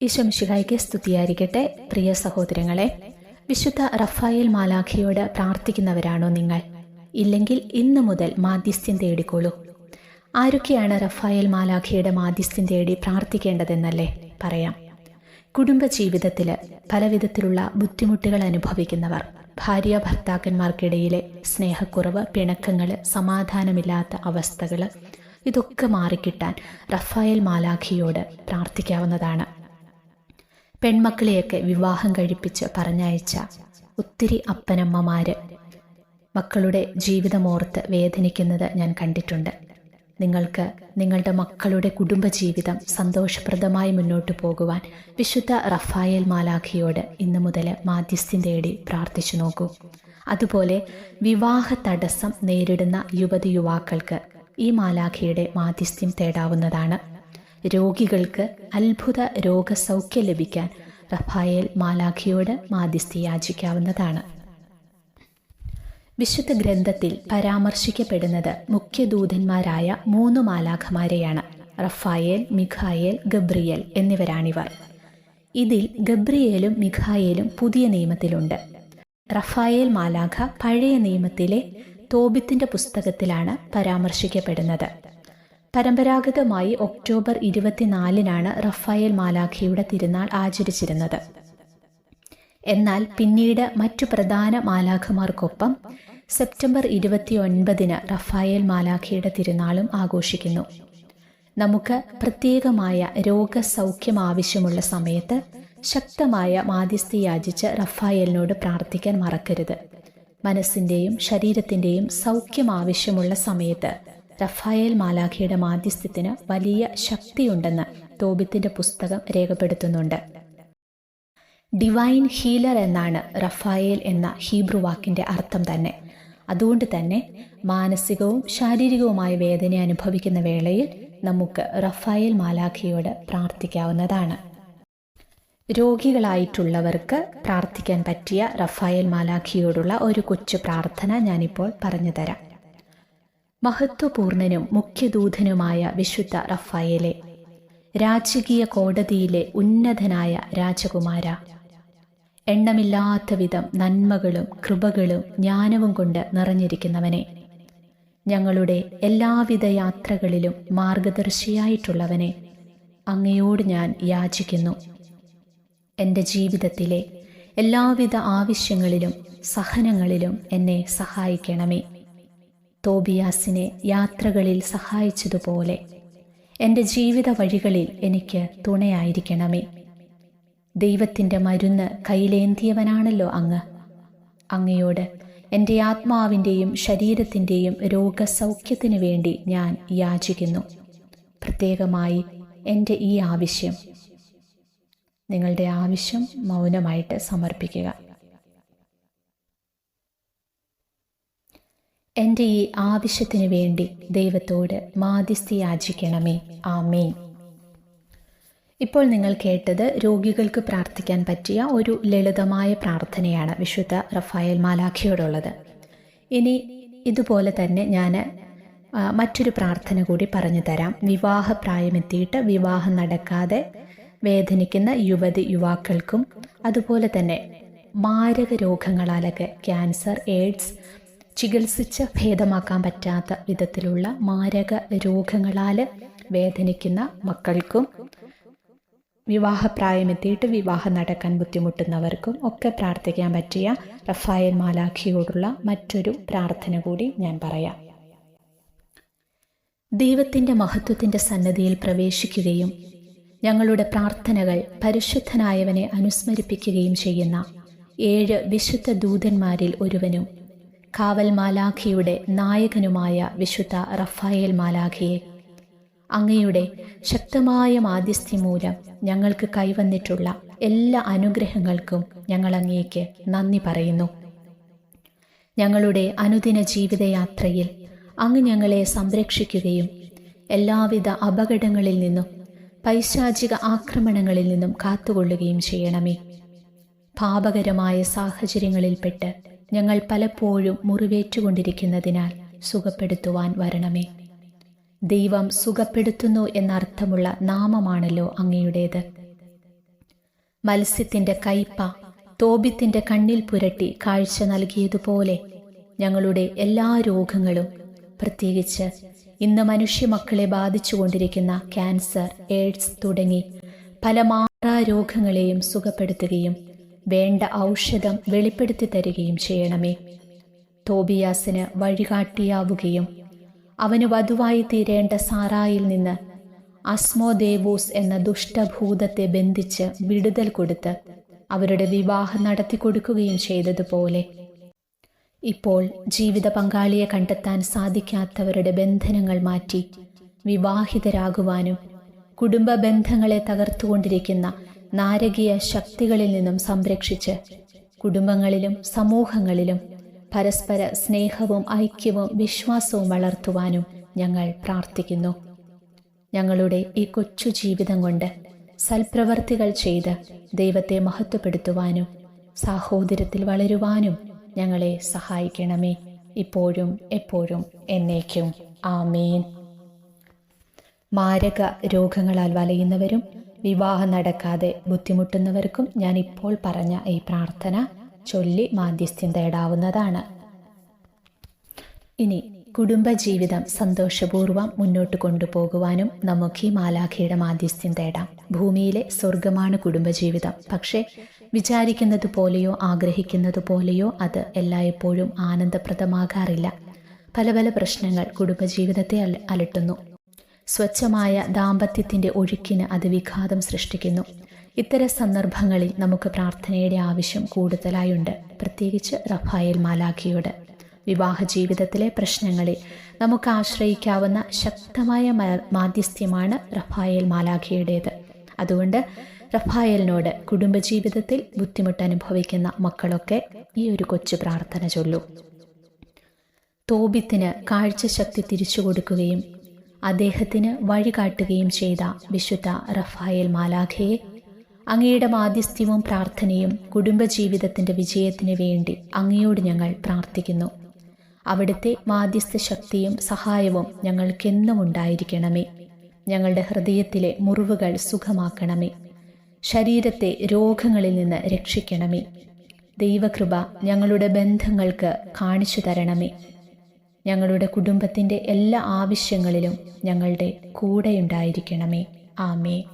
ഈശോമിശിഹായ്ക്ക് സ്തുതിയായിരിക്കട്ടെ പ്രിയ സഹോദരങ്ങളെ. വിശുദ്ധ റഫായേൽ മാലാഖിയോട് പ്രാർത്ഥിക്കുന്നവരാണോ നിങ്ങൾ? ഇല്ലെങ്കിൽ ഇന്ന് മുതൽ മാധ്യസ്ഥ്യം തേടിക്കോളൂ ആരൊക്കെയാണ് റഫായേൽ മാലാഖിയുടെ മാധ്യസ്ഥ്യം തേടി പ്രാർത്ഥിക്കേണ്ടതെന്നല്ലേ പറയാം. കുടുംബ ജീവിതത്തിൽ പലവിധത്തിലുള്ള ബുദ്ധിമുട്ടുകൾ അനുഭവിക്കുന്നവർ ഭാര്യ ഭർത്താക്കന്മാർക്കിടയിലെ സ്നേഹക്കുറവ് പിണക്കങ്ങൾ സമാധാനമില്ലാത്ത അവസ്ഥകൾ ഇതൊക്കെ മാറിക്കിട്ടാൻ റഫായേൽ മാലാഖിയോട് പ്രാർത്ഥിക്കാവുന്നതാണ്. പെൺമക്കളെയൊക്കെ വിവാഹം കഴിപ്പിച്ച് പറഞ്ഞയച്ച ഒത്തിരി അപ്പനമ്മമാര്. മക്കളുടെ ജീവിതമോർത്ത് വേദനിക്കുന്നത് ഞാൻ കണ്ടിട്ടുണ്ട്. നിങ്ങൾക്ക് നിങ്ങളുടെ മക്കളുടെ കുടുംബജീവിതം സന്തോഷപ്രദമായി മുന്നോട്ടു പോകുവാൻ വിശുദ്ധ റഫായേൽ മാലാഖിയോട് ഇന്നു മുതൽ മാധ്യസ്ഥ്യം തേടി പ്രാർത്ഥിച്ചു നോക്കൂ. അതുപോലെ വിവാഹ തടസ്സം നേരിടുന്ന യുവതി യുവാക്കൾക്ക് ഈ മാലാഖിയുടെ മാധ്യസ്ഥ്യം തേടാവുന്നതാണ്. രോഗികൾക്ക് അത്ഭുത രോഗസൗഖ്യം ലഭിക്കാൻ റഫായേൽ മാലാഖിയോട് മാധ്യസ്ഥി യാചിക്കാവുന്നതാണ്. വിശുദ്ധ ഗ്രന്ഥത്തിൽ പരാമർശിക്കപ്പെടുന്നത് മുഖ്യദൂതന്മാരായ മൂന്ന് മാലാഖമാരെയാണ്. റഫായേൽ മിഖായേൽ ഗബ്രിയേൽ എന്നിവരാണിവർ. ഇതിൽ ഗബ്രിയേലും മിഖായേലും പുതിയ നിയമത്തിലുണ്ട്. റഫായേൽ മാലാഖ പഴയ നിയമത്തിലെ തോബിത്തിന്റെ പുസ്തകത്തിലാണ് പരാമർശിക്കപ്പെടുന്നത്. പരമ്പരാഗതമായി ഒക്ടോബർ ഇരുപത്തിനാലിനാണ് റഫായേൽ മാലാഖയുടെ തിരുനാൾ ആചരിച്ചിരുന്നത്. എന്നാൽ പിന്നീട് മറ്റു പ്രധാന മാലാഖമാർക്കൊപ്പം സെപ്റ്റംബർ ഇരുപത്തി ഒൻപതിന് റഫായേൽ മാലാഖയുടെ തിരുനാളും ആഘോഷിക്കുന്നു. നമുക്ക് പ്രത്യേകമായ രോഗസൗഖ്യം ആവശ്യമുള്ള സമയത്ത് ശക്തമായ മാധ്യസ്ഥി യാചിച്ച് റഫായേലിനോട് പ്രാർത്ഥിക്കാൻ മറക്കരുത്. മനസ്സിന്റെയും ശരീരത്തിന്റെയും സൗഖ്യം ആവശ്യമുള്ള സമയത്ത് റഫായേൽ മാലാഖയുടെ മാധ്യസ്ഥ്യത്തിന് വലിയ ശക്തിയുണ്ടെന്ന് തോബിത്തിന്റെ പുസ്തകം രേഖപ്പെടുത്തുന്നുണ്ട്. ഡിവൈൻ ഹീലർ എന്നാണ് റഫായേൽ എന്ന ഹീബ്രു വാക്കിന്റെ അർത്ഥം തന്നെ. അതുകൊണ്ട് തന്നെ മാനസികവും ശാരീരികവുമായ വേദന അനുഭവിക്കുന്ന വേളയിൽ നമുക്ക് റഫായേൽ മാലാഖയോട് പ്രാർത്ഥിക്കാവുന്നതാണ്. രോഗികളായിട്ടുള്ളവർക്ക് പ്രാർത്ഥിക്കാൻ പറ്റിയ റഫായേൽ മാലാഖിയോടുള്ള ഒരു കൊച്ചു പ്രാർത്ഥന ഞാനിപ്പോൾ പറഞ്ഞു തരാം. മഹത്വപൂർണനും മുഖ്യദൂതനുമായ വിശുദ്ധ റഫായേലെ രാജകീയ കോടതിയിലെ ഉന്നതനായ രാജകുമാര. എണ്ണമില്ലാത്ത വിധം നന്മകളും കൃപകളും ജ്ഞാനവും കൊണ്ട് നിറഞ്ഞിരിക്കുന്നവനെ ഞങ്ങളുടെ എല്ലാവിധ യാത്രകളിലും മാർഗദർശിയായിട്ടുള്ളവനെ അങ്ങയോട് ഞാൻ യാചിക്കുന്നു. എന്റെ ജീവിതത്തിലെ എല്ലാവിധ ആവശ്യങ്ങളിലും സഹനങ്ങളിലും എന്നെ സഹായിക്കണമേ. തോബിയാസിനെ യാത്രകളിൽ സഹായിച്ചതുപോലെ എന്റെ ജീവിത വഴികളിൽ എനിക്ക് തുണയായിരിക്കണമേ. ദൈവത്തിന്റെ മരുന്ന് കയ്യിലേന്തിയവനാണല്ലോ അങ്ങ്. അങ്ങയോട് എന്റെ ആത്മാവിന്റെയും ശരീരത്തിന്റെയും രോഗസൗഖ്യത്തിനു വേണ്ടി ഞാൻ യാചിക്കുന്നു. പ്രത്യേകമായി എന്റെ ഈ ആവശ്യം. നിങ്ങളുടെ ആവശ്യം മൗനമായിട്ട് സമർപ്പിക്കുക. എന്റെ ഈ ആവശ്യത്തിനു വേണ്ടി ദൈവത്തോട് മാധ്യസ്ഥി യാചിക്കണമേ. ആമേൻ. ഇപ്പോൾ നിങ്ങൾ കേട്ടത് രോഗികൾക്ക് പ്രാർത്ഥിക്കാൻ പറ്റിയ ഒരു ലളിതമായ പ്രാർത്ഥനയാണ് വിശുദ്ധ റഫായൽ മാലാഖിയോടുള്ളത്. ഇനി ഇതുപോലെ തന്നെ ഞാൻ മറ്റൊരു പ്രാർത്ഥന കൂടി പറഞ്ഞു തരാം. വിവാഹപ്രായമെത്തിയിട്ട് വിവാഹം നടക്കാതെ വേദനിക്കുന്ന യുവതി യുവാക്കൾക്കും അതുപോലെ തന്നെ മാരക രോഗങ്ങളാലൊക്കെ ക്യാൻസർ എയ്ഡ്സ് ചികിത്സിച്ച് ഭേദമാക്കാൻ പറ്റാത്ത വിധത്തിലുള്ള മാരക രോഗങ്ങളാൽ വേദനിക്കുന്ന മക്കൾക്കും വിവാഹപ്രായമെത്തിയിട്ട് വിവാഹം നടക്കാൻ ബുദ്ധിമുട്ടുന്നവർക്കും ഒക്കെ പ്രാർത്ഥിക്കാൻ പറ്റിയ റഫായൽ മാലാഖിയോടുള്ള മറ്റൊരു പ്രാർത്ഥന കൂടി ഞാൻ പറയാം. ദൈവത്തിന്റെ മഹത്വത്തിന്റെ സന്നദ്ധിയിൽ പ്രവേശിക്കുകയും ഞങ്ങളുടെ പ്രാർത്ഥനകൾ പരിശുദ്ധനായവനെ അനുസ്മരിപ്പിക്കുകയും ചെയ്യുന്ന ഏഴ് വിശുദ്ധ ദൂതന്മാരിൽ ഒരുവനും കാവൽ മാലാഖിയുടെ നായകനുമായ വിശുദ്ധ റഫായേൽ മാലാഖിയെ. അങ്ങയുടെ ശക്തമായ മാധ്യസ്ഥി മൂലം ഞങ്ങൾക്ക് കൈവന്നിട്ടുള്ള എല്ലാ അനുഗ്രഹങ്ങൾക്കും ഞങ്ങൾ അങ്ങേക്ക് നന്ദി പറയുന്നു. ഞങ്ങളുടെ അനുദിന ജീവിതയാത്രയിൽ അങ്ങ് ഞങ്ങളെ സംരക്ഷിക്കുകയും എല്ലാവിധ അപകടങ്ങളിൽ നിന്നും പൈശാചിക ആക്രമണങ്ങളിൽ നിന്നും കാത്തുകൊള്ളുകയും ചെയ്യണമേ. പാപകരമായ സാഹചര്യങ്ങളിൽപ്പെട്ട് ഞങ്ങൾ പലപ്പോഴും മുറിവേറ്റുകൊണ്ടിരിക്കുന്നതിനാൽ സുഖപ്പെടുത്തുവാൻ വരണമേ. ദൈവം സുഖപ്പെടുത്തുന്നു എന്നർത്ഥമുള്ള നാമമാണല്ലോ അങ്ങയുടേത്. മത്സ്യത്തിന്റെ കയ്പ തോബിത്തിന്റെ കണ്ണിൽ പുരട്ടി കാഴ്ച നൽകിയതുപോലെ ഞങ്ങളുടെ എല്ലാ രോഗങ്ങളും പ്രത്യേകിച്ച് ഇന്ന് മനുഷ്യമക്കളെ ബാധിച്ചുകൊണ്ടിരിക്കുന്ന ക്യാൻസർ എയ്ഡ്സ് തുടങ്ങി പല മാറാ രോഗങ്ങളെയും സുഖപ്പെടുത്തുകയും വേണ്ട ഔഷധം വെളിപ്പെടുത്തി തരികയും ചെയ്യണമേ. തോബിയാസിന് വഴികാട്ടിയാവുകയും അവന് വധുവായി തീരേണ്ട സാറായിൽ നിന്ന് അസ്മോദേവൂസ് എന്ന ദുഷ്ടഭൂതത്തെ ബന്ധിച്ച് വിടുതൽ കൊടുത്ത് അവരുടെ വിവാഹം നടത്തി കൊടുക്കുകയും ചെയ്തതുപോലെ. ഇപ്പോൾ ജീവിത പങ്കാളിയെ കണ്ടെത്താൻ സാധിക്കാത്തവരുടെ ബന്ധനങ്ങൾ മാറ്റി വിവാഹിതരാകുവാനും കുടുംബ ബന്ധങ്ങളെ തകർത്തുകൊണ്ടിരിക്കുന്ന നാരകീയ ശക്തികളിൽ നിന്നും സംരക്ഷിച്ച് കുടുംബങ്ങളിലും സമൂഹങ്ങളിലും പരസ്പര സ്നേഹവും ഐക്യവും വിശ്വാസവും വളർത്തുവാനും ഞങ്ങൾ പ്രാർത്ഥിക്കുന്നു. ഞങ്ങളുടെ ഈ കൊച്ചു ജീവിതം കൊണ്ട് സൽപ്രവർത്തികൾ ചെയ്ത് ദൈവത്തെ മഹത്വപ്പെടുത്തുവാനും സാഹോദര്യത്തിൽ വളരുവാനും ഞങ്ങളെ സഹായിക്കണമേ. ഇപ്പോഴും എപ്പോഴും എന്നേക്കും. ആമേൻ. മാരക രോഗങ്ങളാൽ വലയുന്നവരും വിവാഹം നടക്കാതെ ബുദ്ധിമുട്ടുന്നവർക്കും ഞാൻ ഇപ്പോൾ പറഞ്ഞ ഈ പ്രാർത്ഥന ചൊല്ലി മാധ്യസ്ഥ്യം തേടാവുന്നതാണ്. ഇനി കുടുംബജീവിതം സന്തോഷപൂർവം മുന്നോട്ട് കൊണ്ടുപോകുവാനും നമുക്ക് ഈ മാലാഖയുടെ മാധ്യസ്ഥ്യം തേടാം. ഭൂമിയിലെ സ്വർഗമാണ് കുടുംബജീവിതം. പക്ഷേ വിചാരിക്കുന്നത് പോലെയോ ആഗ്രഹിക്കുന്നത് പോലെയോ അത് എല്ലായ്പ്പോഴും ആനന്ദപ്രദമാകാറില്ല. പല പല പ്രശ്നങ്ങൾ കുടുംബജീവിതത്തെ അല അലട്ടുന്നു. സ്വച്ഛമായ ദാമ്പത്യത്തിന്റെ ഒഴുക്കിന് അത് വിഘാതം സൃഷ്ടിക്കുന്നു. ഇത്തരം സന്ദർഭങ്ങളിൽ നമുക്ക് പ്രാർത്ഥനയുടെ ആവശ്യം കൂടുതലായുണ്ട്. പ്രത്യേകിച്ച് റഫായേൽ മാലാഖിയോട്. വിവാഹ ജീവിതത്തിലെ പ്രശ്നങ്ങളിൽ നമുക്ക് ആശ്രയിക്കാവുന്ന ശക്തമായ മാധ്യസ്ഥ്യമാണ് റഫായേൽ മാലാഖിയുടേത്. അതുകൊണ്ട് റഫായേലിനോട് കുടുംബജീവിതത്തിൽ ബുദ്ധിമുട്ട് അനുഭവിക്കുന്ന മക്കളൊക്കെ ഈ ഒരു കൊച്ചു പ്രാർത്ഥന ചൊല്ലൂ. തോബിത്തിന് കാഴ്ചശക്തി തിരിച്ചു കൊടുക്കുകയും അദ്ദേഹത്തിന് വഴികാട്ടുകയും ചെയ്ത വിശുദ്ധ റഫായേൽ മാലാഖയെ അങ്ങയുടെ മാധ്യസ്ഥ്യവും പ്രാർത്ഥനയും കുടുംബജീവിതത്തിന്റെ വിജയത്തിന് വേണ്ടി അങ്ങയോട് ഞങ്ങൾ പ്രാർത്ഥിക്കുന്നു. അവിടുത്തെ മാധ്യസ്ഥ ശക്തിയും സഹായവും ഞങ്ങൾക്കെന്നും ഉണ്ടായിരിക്കണമേ. ഞങ്ങളുടെ ഹൃദയത്തിലെ മുറിവുകൾ സുഖമാക്കണമേ. ശരീരത്തെ രോഗങ്ങളിൽ നിന്ന് രക്ഷിക്കണമേ. ദൈവകൃപ ഞങ്ങളുടെ ബന്ധങ്ങൾക്ക് കാണിച്ചു തരണമേ. ഞങ്ങളുടെ കുടുംബത്തിന്റെ എല്ലാ ആവശ്യങ്ങളിലും ഞങ്ങളുടെ കൂടെയുണ്ടായിരിക്കണമേ. ആമേ